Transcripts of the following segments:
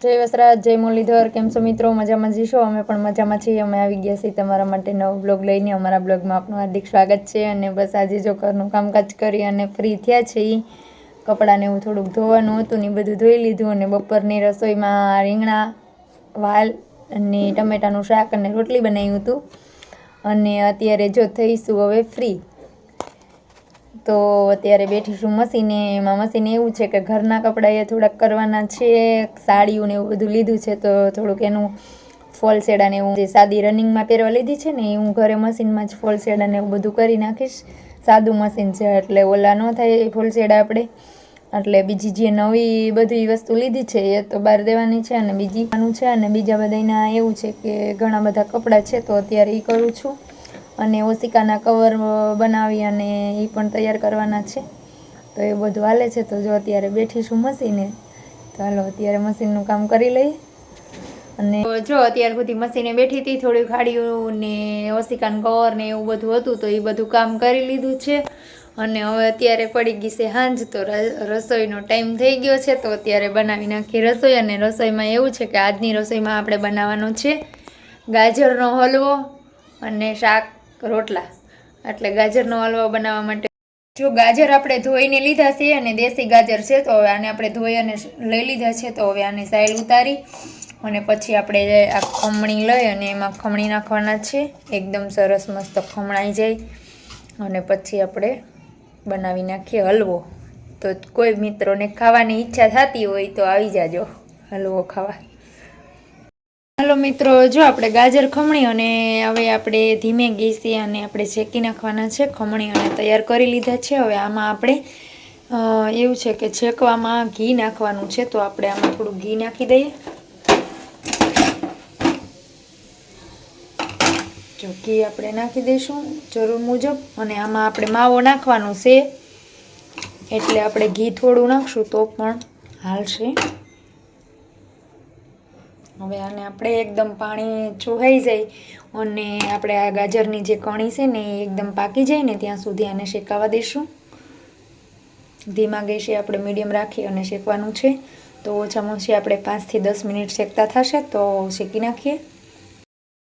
જય વસરાજ, જય મુરલીધર, કેમ છો મિત્રો? મજામાં જીશો અમે પણ મજામાં છીએ. અમે આવી ગયા છીએ તમારા માટે નવો બ્લોગ લઈને. અમારા બ્લોગમાં આપનું હાર્દિક સ્વાગત છે અને બસ આજે જો ઘરનું કામકાજ કરી અને ફ્રી થયા છે કપડાને એવું થોડુંક ધોવાનું હતું ને બધું ધોઈ લીધું અને બપોરની રસોઈમાં રીંગણા, વાલ અને ટમેટાનું શાક અને રોટલી બનાવ્યું હતું. અને અત્યારે જો થઈશું હવે ફ્રી તો અત્યારે બેઠીશું મશીને. એમાં મશીન એવું છે કે ઘરના કપડાં એ થોડાક કરવાના છે, સાડીઓને એવું બધું લીધું છે, તો થોડુંક એનું ફોલ શેડા એવું જે સાદી રનિંગમાં પહેરવા લીધી છે ને, એ હું ઘરે મશીનમાં જ ફોલ શેડા એવું બધું કરી નાખીશ. સાદું મશીન છે, એટલે ઓલા ન થાય ફોલ શેડા આપણે. એટલે બીજી જે નવી બધી વસ્તુ લીધી છે, એ તો બહાર દેવાની છે અને બીજી છે અને બીજા બધાના એવું છે કે ઘણા બધા કપડાં છે, તો અત્યારે એ કરું છું. અને ઓશિકાના કવર બનાવી અને એ પણ તૈયાર કરવાના છે. તો એ બધું હાલે છે. તો જો અત્યારે બેઠીશું મશીને, તો હાલો અત્યારે મશીનનું કામ કરી લઈએ. અને જો અત્યાર સુધી મશીને બેઠી હતી થોડી ખાડીઓ ને ઓશિકાન કવર ને એવું બધું હતું, તો એ બધું કામ કરી લીધું છે. અને હવે અત્યારે પડી ગઈ છે સાંજ તો રસોઈનો ટાઈમ થઈ ગયો છે. તો અત્યારે બનાવી નાખી રસોઈ અને રસોઈમાં એવું છે કે આજની રસોઈમાં આપણે બનાવવાનું છે. ગાજરનો હલવો અને શાક રોટલા. એટલે ગાજરનો હલવો બનાવવા માટે. જો ગાજર આપણે ધોઈને લીધા છે અને દેશી ગાજર છે, તો હવે આને આપણે ધોઈ અને લઈ લીધા છે, તો હવે આને સાઈડ ઉતારી અને પછી આપણે આ ખમણી લઈ અને એમાં ખમણી નાખવાના છે. એકદમ સરસ મસ્ત ખમણાઈ જાય. અને પછી આપણે બનાવી નાખીએ હલવો. તો કોઈ મિત્રોને ખાવાની ઈચ્છા થતી હોય તો આવી જાજો હલવો ખાવા. હાલો મિત્રો, જો આપણે ગાજર ખમણી અને હવે આપણે ધીમે ગેસી અને આપણે શેકી નાખવાના છે. ખમણી અને તૈયાર કરી લીધા છે. હવે આમાં આપણે એવું છે કે છેકવામાં ઘી નાખવાનું છે, તો આપણે આમાં થોડું ઘી નાખી દઈએ. જો ઘી આપણે નાખી દઈશું જરૂર મુજબ, અને આમાં આપણે માવો નાખવાનો છે. એટલે આપણે ઘી થોડું નાખશું તો પણ હાલશે. હવે આને આપણે એકદમ પાણી ચોહાઈ જાય અને આપણે આ ગાજરની જે કણી છે ને એ એકદમ પાકી જાય ને ત્યાં સુધી આને શેકાવા દઈશું ધીમા ગેસે આપણે મીડિયમ રાખી અને શેકવાનું છે. તો ઓછામાં ઓછી આપણે પાંચથી દસ મિનિટ શેકતા થશે તો શેકી નાખીએ.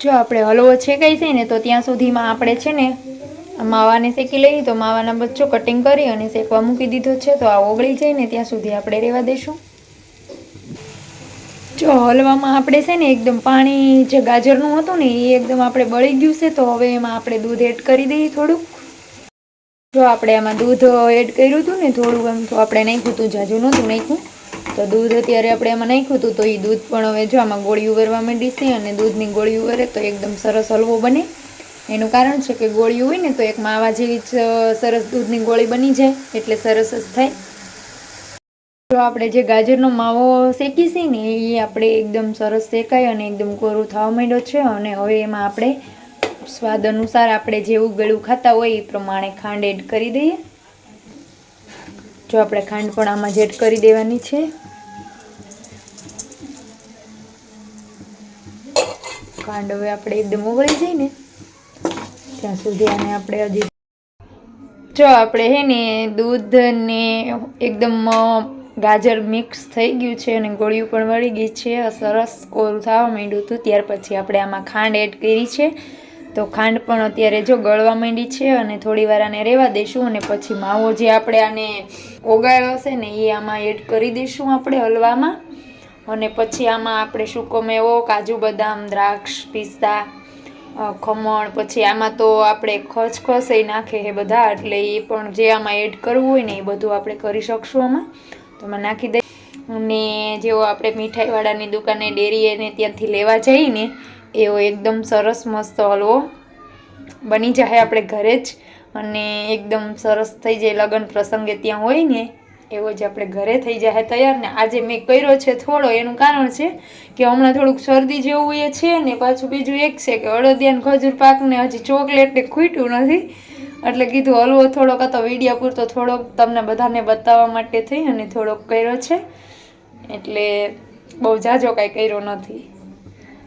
જો આપણે હલવો શેકાઈ છે ને તો ત્યાં સુધીમાં આપણે છે ને માવાને શેકી લઈએ તો માવાના બચ્ચો કટિંગ કરી અને શેકવા મૂકી દીધો છે. તો આ ઓગળી જાય ને ત્યાં સુધી આપણે રહેવા દઈશું જો હલવામાં આપણે છે ને એકદમ પાણી જે ગાજરનું હતું ને એ એકદમ આપણે બળી ગયું છે, તો હવે એમાં આપણે દૂધ એડ કરી દઈએ થોડુંક. જો આપણે આમાં દૂધ એડ કર્યું હતું ને થોડુંક એમ, તો આપણે નાખ્યું હતું, જાજુ નહોતું નાખ્યું. તો દૂધ અત્યારે આપણે એમાં નાખ્યું હતું, તો એ દૂધ પણ હવે જો આમાં ગોળી ઉવરવા માંડી છે અને દૂધની ગોળી ઉવરે તો એકદમ સરસ હલવો બને. એનું કારણ છે કે ગોળી હોય ને તો એક માવા જેવી જ સરસ દૂધની ગોળી બની જાય, એટલે સરસ જ થાય. જો આપણે જે ગાજરનો માવો શેકી છીએ ને, એ આપણે એકદમ સરસ શેકાય અને એકદમ કોરું થવા માંડ્યો છે અને હવે એમાં આપણે સ્વાદ અનુસાર આપણે જેવું ગળું ખાતા હોય એ પ્રમાણે ખાંડ એડ કરી દઈએ. જો આપણે ખાંડ પણ આમાં જ એડ કરી દેવાની છે. ખાંડ હવે આપણે એકદમ ઓગળી જાય ને, ત્યાં સુધી આને આપણે હજી જો આપણે હે ને દૂધ ને એકદમ ગાજર મિક્સ થઈ ગયું છે અને ગોળીઓ પણ વળી ગઈ છે. સરસ કોરું થવા માંડ્યું હતું. ત્યાર પછી આપણે આમાં ખાંડ એડ કરી છે. તો ખાંડ પણ અત્યારે જો ગળવા માંડી છે અને થોડી વાર આને રહેવા દઈશું અને પછી માવો જે આપણે આને ઓગાળ્યો હશે ને એ આમાં એડ કરી દઈશું આપણે હલવામાં. અને પછી આમાં આપણે સૂકો મેવો કાજુ બદામ, દ્રાક્ષ, પિસ્તા ખમણ, પછી આમાં તો આપણે ખસખસ એ નાખે છે બધા. એટલે એ પણ જે આમાં એડ કરવું હોય ને એ બધું આપણે કરી શકશું આમાં. તો એમાં નાખી દઈ અને જેવો આપણે મીઠાઈવાળાની દુકાને ડેરીએ ને ત્યાંથી લેવા જઈએ ને એવો એકદમ સરસ મસ્ત હલવો બની જાય આપણે ઘરે જ. અને એકદમ સરસ થઈ જાય લગ્ન પ્રસંગે ત્યાં હોય ને, એવો જ આપણે ઘરે થઈ જાય તૈયાર. ને આજે મેં કર્યો છે થોડો, એનું કારણ છે કે હમણાં થોડુંક શરદી જેવું એ છે ને, પાછું બીજું એક છે કે અડદિયાન ખજૂર પાકને હજી ચોકલેટ ખૂટ્યું નથી. એટલે કીધું, હલવો થોડોક, આ તો વીડિયો પૂરતો થોડોક તમને બધાને બતાવવા માટે થઈ અને થોડોક કર્યો છે. એટલે બહુ જાજો કાંઈ કર્યો નથી.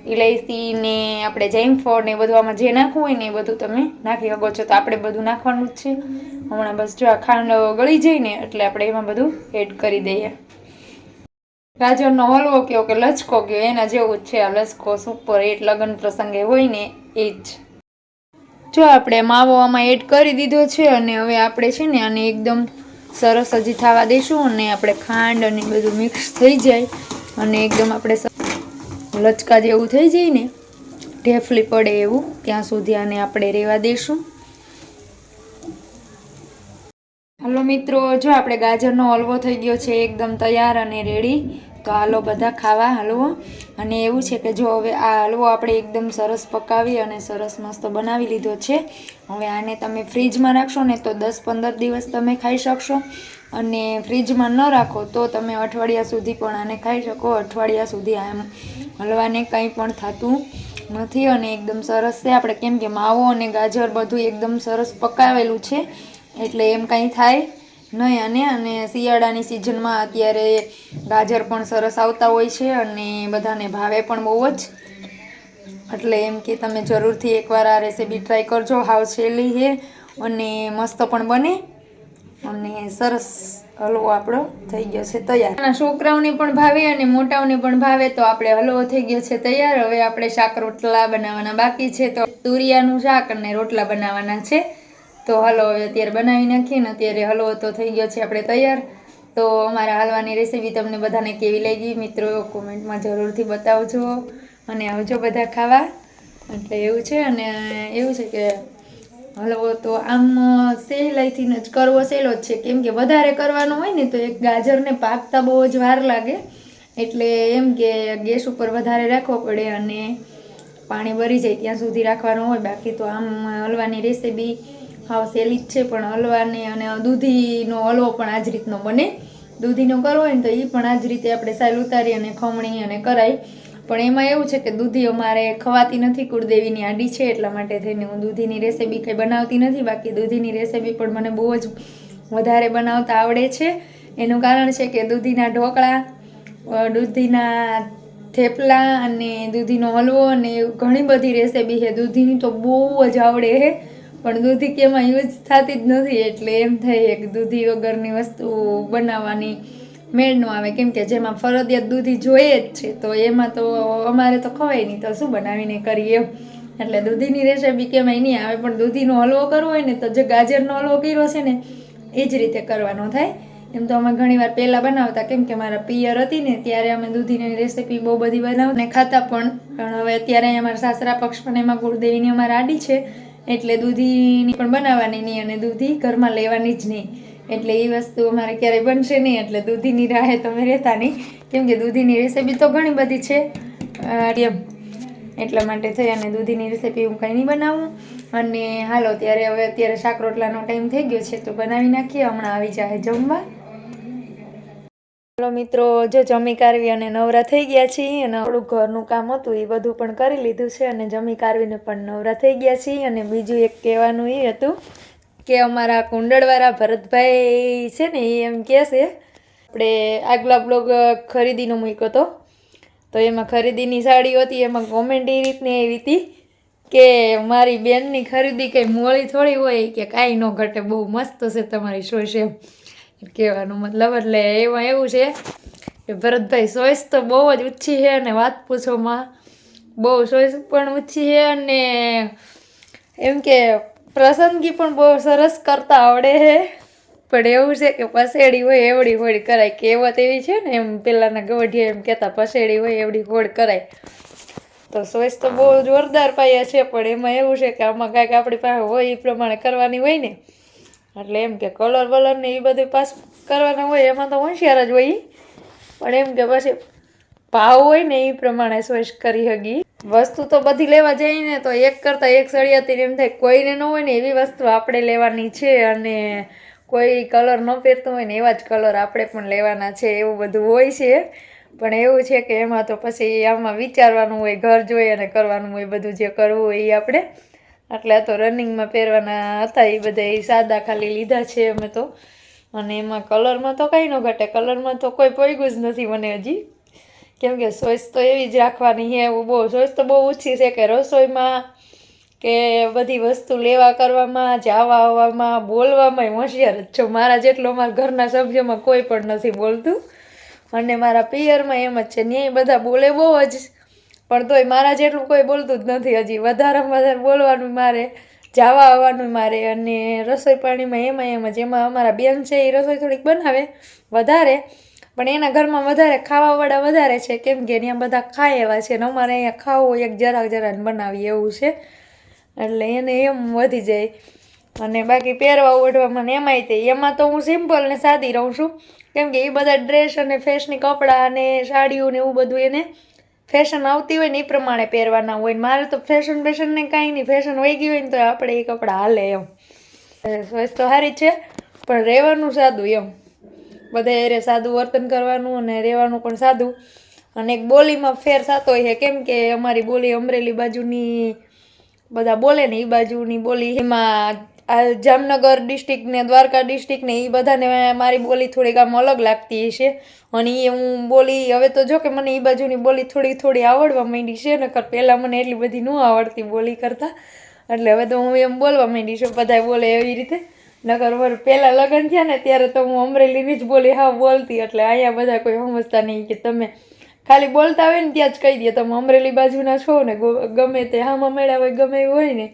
ઇલાયચી ને આપણે જૈમફળ ને બધું આમાં જે નાખવું હોય ને એ બધું તમે નાખી શકો છો. તો આપણે બધું નાખવાનું જ છે. હમણાં બસ જો આ ખાંડ ગળી જાય ને એટલે આપણે એમાં બધું એડ કરી દઈએ. ગાજરનો હલવો કયો કે લચકો કયો, એના જેવું જ છે આ લચકો સુપર એટ લગ્ન પ્રસંગે હોય ને એ જ. જો આપણે માવો આમાં એડ કરી દીધો છે અને હવે આપણે છે ને આને એકદમ સરસ હજી થવા દઈશું અને આપણે ખાંડ અને બધું મિક્સ થઈ જાય અને એકદમ આપણે લચકા જેવું થઈ જાય ને, ઢેફલી પડે એવું, ત્યાં સુધી આને આપણે રહેવા દઈશું હાલો મિત્રો, જો આપણે ગાજરનો હલવો થઈ ગયો છે, એકદમ તૈયાર અને રેડી તો હાલો બધા ખાવા હલવો અને એવું છે કે જો હવે આ હલવો આપણે એકદમ સરસ પકાવી અને સરસ મસ્ત બનાવી લીધો છે. હવે આને તમે ફ્રીજમાં રાખશો ને તો દસ પંદર દિવસ તમે ખાઈ શકશો. અને ફ્રીજમાં ન રાખો તો તમે અઠવાડિયા સુધી પણ આને ખાઈ શકો. અઠવાડિયા સુધી આમ હલવાને કંઈ પણ થતું નથી અને એકદમ સરસ છે. આપણે કેમ કે માવો અને ગાજર બધું એકદમ સરસ પકાવેલું છે. એટલે એમ કાંઈ થાય નહીં, અને અને શિયાળાની સિઝનમાં અત્યારે ગાજર પણ સરસ આવતા હોય છે અને બધાને ભાવે પણ બહુ જ. એટલે એમ કે તમે જરૂરથી એકવાર આ રેસીપી ટ્રાય કરજો, હાવ સહેલી છે અને મસ્ત પણ બને અને સરસ હલવો આપણો થઈ ગયો છે તૈયાર. છોકરાઓને પણ ભાવે અને મોટાઓને પણ ભાવે તો આપણે હલવો થઈ ગયો છે તૈયાર. હવે આપણે શાક રોટલા બનાવવાના બાકી છે તો તુરિયાનું શાક અને રોટલા બનાવવાના છે. તો હલો હવે અત્યારે બનાવી નાખીએ ને અત્યારે હલવો તો થઈ ગયો છે આપણે તૈયાર. તો અમારા હલવાની રેસીપી તમને બધાને કેવી લાગી મિત્રો કોમેન્ટમાં જરૂરથી બતાવજો. અને આવજો બધા ખાવા, એટલે એવું છે અને એવું છે કે હલવો તો આમ સહેલાઈથી જ કરવો સહેલો જ છે. કેમ કે વધારે કરવાનો હોય ને તો એક ગાજરને પાકતા બહુ જ વાર લાગે. એટલે એમ કે ગેસ ઉપર વધારે રાખવો પડે અને પાણી ભરી જાય ત્યાં સુધી રાખવાનું હોય. બાકી તો આમ હલવાની રેસીપી હાવ સહેલી જ છે, પણ હલવાને અને દૂધીનો હલવો પણ આ જ રીતનો બને. દૂધીનો કરવો હોય ને તો એ પણ આ જ રીતે આપણે સાલ ઉતારી અને ખમણી અને કરાય. પણ એમાં એવું છે કે દૂધી અમારે ખવાતી નથી, કુળદેવીની આડી છે, એટલા માટે થઈને હું દૂધીની રેસીપી કંઈ બનાવતી નથી. બાકી દૂધીની રેસીપી પણ મને બહુ જ વધારે બનાવતા આવડે છે. એનું કારણ છે કે દૂધીના ઢોકળા દૂધીના થેપલા અને દૂધીનો હલવો અને ઘણી બધી રેસીપી છે. દૂધીની તો બહુ જ આવડે છે. પણ દૂધી કે એમાં યુઝ થતી જ નથી, એટલે એમ થાય કે દૂધી વગરની વસ્તુ બનાવવાની મેળ ન આવે. કેમ કે જેમાં ફરજિયાત દૂધી જોઈએ જ છે, તો એમાં તો અમારે તો ખવાય નહીં, તો શું બનાવીને કરીએ? એટલે દૂધીની રેસીપી કેવાય નહીં આવે, પણ દૂધીનો હલવો કરવો હોય ને, તો જે ગાજરનો હલવો કર્યો છે ને, એ જ રીતે કરવાનો થાય. એમ તો અમે ઘણીવાર પહેલાં બનાવતા, કેમ કે મારા પિયર હતી ને, ત્યારે અમે દૂધીની રેસીપી બહુ બધી બનાવ ને ખાતા પણ. પણ હવે અત્યારે અમારા સાસરા પક્ષ પણ એમાં કુળદેવીની અમારા આડી છે એટલે દૂધીની પણ બનાવવાની નહીં અને દૂધી ઘરમાં લેવાની જ નહીં. એટલે એ વસ્તુ અમારે ક્યારેય બનશે નહીં, એટલે દૂધીની રાહે તમે રહેતા નહીં. કેમ કે દૂધીની રેસીપી તો ઘણી બધી છે. એમ એટલા માટે થઈ અને દૂધીની રેસીપી હું કંઈ નહીં બનાવું. અને હાલો, ત્યારે હવે અત્યારે શાક રોટલાનો ટાઈમ થઈ ગયો છે, તો બનાવી નાખીએ. હમણાં આવી જાય જમવા. હાલો મિત્રો જો જમી કારવી અને નવરા થઈ ગયા છીએ અને થોડું ઘરનું કામ હતું, એ બધું પણ કરી લીધું છે અને જમી કારવીને પણ નવરા થઈ ગયા છીએ. અને બીજું એક કહેવાનું એ હતું કે અમારા કુંડળવાળા ભરતભાઈ છે ને, એ એમ કહે છે, આપણે આગલા બ્લોગ ખરીદીનો મૂક્યો હતો. તો એમાં ખરીદીની સાડી હતી, એમાં કોમેન્ટ એ રીતની એવી હતી કે મારી બેનની ખરીદી કંઈ મોળી થોડી હોય કે કાંઈ ન ઘટે, બહુ મસ્ત છે તમારી શોષ એમ કહેવાનો મતલબ એટલે એમાં એવું છે કે ભરતભાઈ ચોઈસ તો બહુ જ ઊંચી છે અને વાત પૂછોમાં બહુ ચોઈસ પણ ઊંચી છે અને એમ કે પ્રસંગી પણ બહુ સરસ કરતા આવડે છે. પણ એવું છે કે પસેડી હોય એવડી હોડ કરાય. કહેવત એવી છે ને એમ પેલાના ગવઢિયા એમ કહેતા, પસેડી હોય એવડી હોડ કરાય. તો ચોઈસ તો બહુ જોરદાર પાયા છે, પણ એમાં એવું છે કે આમાં કાંઈક આપણી પાસે હોય એ પ્રમાણે કરવાની હોય ને એટલે એમ કે કલર વલર ને એ બધું પાસ કરવાના હોય, એમાં તો હોશિયાર જ હોય. પણ એમ કે પછી ભાવ હોય ને એ પ્રમાણે ચોઈસ કરી હગી વસ્તુ તો બધી લેવા જઈએ ને, તો એક કરતાં એક સળિયાથી એમ થાય, કોઈને ન હોય ને એવી વસ્તુ આપણે લેવાની છે અને કોઈ કલર ન પહેરતું હોય ને એવા જ કલર આપણે પણ લેવાના છે, એવું બધું હોય છે પણ એવું છે કે એમાં તો પછી આમાં વિચારવાનું હોય, ઘર જોઈએ અને કરવાનું હોય, બધું જે કરવું હોય એ આપણે એટલે આ તો રનિંગમાં પહેરવાના હતા, એ બધા સાદા ખાલી લીધા છે અમે તો. અને એમાં કલરમાં તો કંઈ ન ઘટે, કલરમાં તો કોઈ પૈગું જ નથી મને હજી. કેમ કે ચોઈસ તો એવી જ રાખવાની છે, એવું બહુ ચોઈસ તો બહુ ઓછી છે કે રસોઈમાં કે બધી વસ્તુ લેવા કરવામાં, જવા આવવામાં, બોલવામાં હોશિયાર જ છો. મારા જેટલો અમારા ઘરના સભ્યોમાં કોઈ પણ નથી બોલતું. અને મારા પિયરમાં એમ જ છે, ન્યાય બધા બોલે બહુ જ. પણ તોય મારા જેટલું કોઈ બોલતું જ નથી હજી. વધારેમાં વધારે બોલવાનું મારે, જાવા આવવાનું મારે અને રસોઈ પાણીમાં એમાં એમ જ. એમાં અમારા બેન છે એ રસોઈ થોડીક બનાવે વધારે, પણ એના ઘરમાં વધારે ખાવાવાળા વધારે છે. કેમ કે ત્યાં બધા ખાય એવા છે ને અમારે અહીંયા ખાવું એક જરાક જરાક બનાવીએ એવું છે. એટલે એને એમ વધી જાય. અને બાકી પહેરવા ઓઢવામાં ને એમાંય તે. એમાં તો હું સિમ્પલ ને સાદી રહું છું. કેમ કે એ બધા ડ્રેસ અને ફેશની કપડાં અને સાડીઓ ને એવું બધું એને ફેશન આવતી હોય ને એ પ્રમાણે પહેરવાના હોય મારે તો ફેશન ફેશનને કાંઈ નહીં. ફેશન વહી ગઈ હોય ને તો આપણે એ કપડાં હાલે એમ. સ્વચ્છ તો સારી છે, પણ રહેવાનું સાદું એમ. બધા એરે સાદું વર્તન કરવાનું અને રહેવાનું પણ સાદું. અને એક બોલીમાં ફેર થતો હોય છે. કેમ કે અમારી બોલી અમરેલી બાજુની, બધા બોલે ને એ બાજુની બોલી. એમાં આ જામનગર ડિસ્ટ્રિક્ટ ને દ્વારકા ડિસ્ટ્રિક્ટ ને એ બધાને મારી બોલી થોડીક આમ અલગ લાગતી હશે. અને એ હું બોલી, હવે તો જો કે મને એ બાજુની બોલી થોડી થોડી આવડવા માંડી છે, નકર પહેલાં મને એટલી બધી ન આવડતી બોલી કરતાં. એટલે હવે તો હું એમ બોલવા માંડી છું બધા બોલે એવી રીતે. નગર વર પહેલાં લગ્ન થયા ને ત્યારે તો હું અમરેલીની જ બોલી હા બોલતી, એટલે અહીંયા બધા કોઈ સમજતા નહીં કે તમે ખાલી બોલતા હોય ને ત્યાં જ કહી દે, તમે અમરેલી બાજુના છો ને ગમે તે હામાં મેળા હોય, ગમે હોય ને.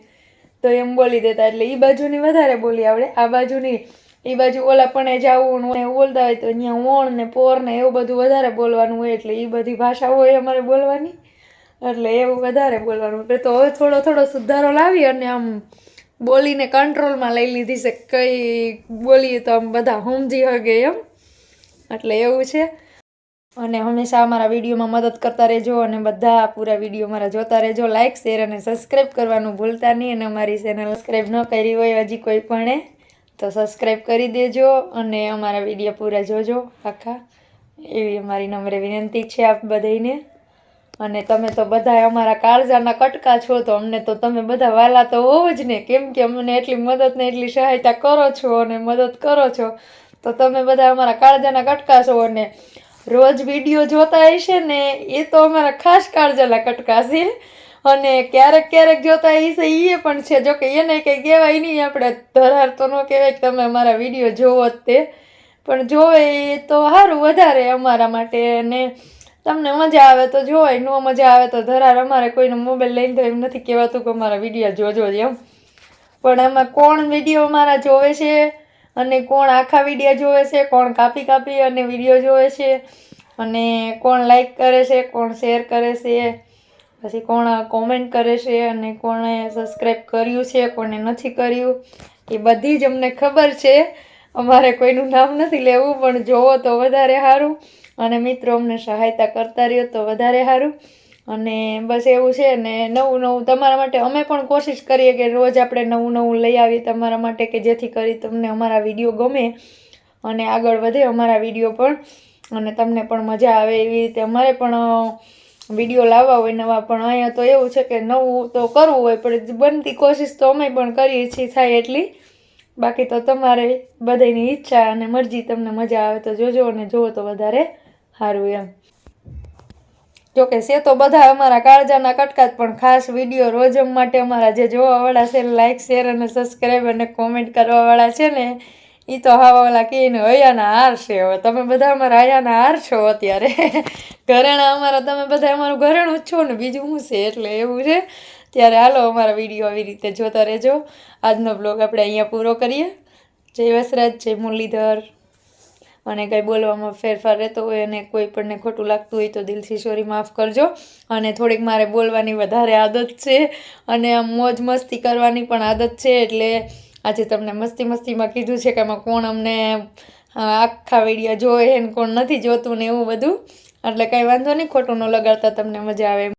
તો એમ બોલી દેતા એટલે એ બાજુની વધારે બોલી આવડે. આ બાજુની એ બાજુ ઓલા પણ જાવું ને બોલતા હોય તો અહીંયા ઓણ ને પોર ને એવું બધું વધારે બોલવાનું હોય એટલે એ બધી ભાષા હોય અમારે બોલવાની. એટલે એવું વધારે બોલવાનું. એટલે તો હવે થોડો થોડો સુધારો લાવી અને આમ બોલીને કંટ્રોલમાં લઈ લીધી છે. કઈ બોલીએ તો આમ બધા સમજી શકે એમ. એટલે એવું છે. અને હંમેશા અમારા વિડીયોમાં મદદ કરતા રહેજો અને બધા પૂરા વીડિયો મારા જોતા રહેજો. લાઇક શેર અને સબસ્ક્રાઈબ કરવાનું ભૂલતા નહીં અને અમારી ચેનલ સબસ્ક્રાઈબ ન કરી હોય હજી કોઈ પણ, તો સબસ્ક્રાઈબ કરી દેજો અને અમારા વીડિયો પૂરા જોજો આખા. એવી અમારી નમ્ર વિનંતી છે આપ બધાને અને તમે તો બધા અમારા કાળજાના કટકા છો, તો અમને તો તમે બધા વાલા તો હોવ જ ને. કેમ કે અમને એટલી મદદ ને એટલી સહાયતા કરો છો અને મદદ કરો છો. તો તમે બધા અમારા કાળજાના કટકા છો અને રોજ વીડિયો જોતા હશે ને, એ તો અમારા ખાસ કાળજાલા કટકા છે. અને ક્યારેક ક્યારેક જોતા હશે એ પણ છે. જો કે એને કંઈ કહેવાય નહીં, આપણે ધરાર તો ન કહેવાય કે તમે અમારા વીડિયો જોવો જ તે. પણ જોવે એ તો સારું વધારે અમારા માટે અને તમને મજા આવે તો જોવાય, ન મજા આવે તો ધરાર અમારે કોઈનો મોબાઈલ લઈને તો એમ નથી કહેવાતું કે અમારા વીડિયો જોજો જ એમ. પણ એમાં કોણ વીડિયો અમારા જોવે છે? અને કોણ આખા વીડિયો જોવે છે, કોણ કાપી કાપી અને વીડિયો જોવે છે, અને કોણ લાઈક કરે છે, કોણ શેર કરે છે, પછી કોણ કોમેન્ટ કરે છે, અને કોણે સબસ્ક્રાઈબ કર્યું છે કોને નથી કર્યું, એ બધી જ અમને ખબર છે. અમારે કોઈનું નામ નથી લેવું, પણ જોવો તો વધારે સારું. અને મિત્રો અમને સહાયતા કરતા રહ્યો તો વધારે સારું. અને બસ એવું છે ને નવું નવું તમારા માટે અમે પણ કોશિશ કરીએ કે રોજ આપણે નવું નવું લઈ આવીએ તમારા માટે કે જેથી કરી તમને અમારા વીડિયો ગમે અને આગળ વધે અમારા વીડિયો પણ. અને તમને પણ મજા આવે એવી રીતે. અમારે પણ વીડિયો લાવવા હોય નવા, પણ અહીંયા તો એવું છે કે નવું તો કરવું હોય, પણ બનતી કોશિશ તો અમે પણ કરીએ છીએ, થાય એટલી. બાકી તો તમારે બધાની ઈચ્છા અને મરજી તમને મજા આવે તો જોજો અને જુઓ તો વધારે સારું એમ. જોકે છે તો બધા અમારા કાળજાના કટકાત, પણ ખાસ વીડિયો રોજમ માટે અમારા જે જોવાવાળા છે લાઇક શેર અને સબસ્ક્રાઈબ અને કોમેન્ટ કરવાવાળા છે ને એ તો હાવા ઓલા કહીને હયાના હાર છે હવે. તમે બધા અમારા હયાના હાર છો અત્યારે. ઘરેણા અમારા, તમે બધા અમારું ઘરેણું છો ને. બીજું શું છે? એટલે એવું છે. ત્યારે હાલો અમારા વીડિયો આવી રીતે જોતા રહેજો. આજનો બ્લોગ આપણે અહીંયા પૂરો કરીએ. જય વસરાજ, જય મુરલીધર. અને કંઈ બોલવામાં ફેરફાર રહેતો હોય અને કોઈ પણને ખોટું લાગતું હોય તો દિલથી સોરી માફ કરજો. અને થોડીક મારે બોલવાની વધારે આદત છે અને આમ મોજ મસ્તી કરવાની પણ આદત છે એટલે આજે તમને મસ્તી મસ્તીમાં કીધું છે કે આમાં કોણ અમને આખા વીડિયો જોવે ને કોણ નથી જોતું ને એવું બધું. એટલે કાંઈ વાંધો નહીં, ખોટું ન લગાડતા તમને મજા આવે.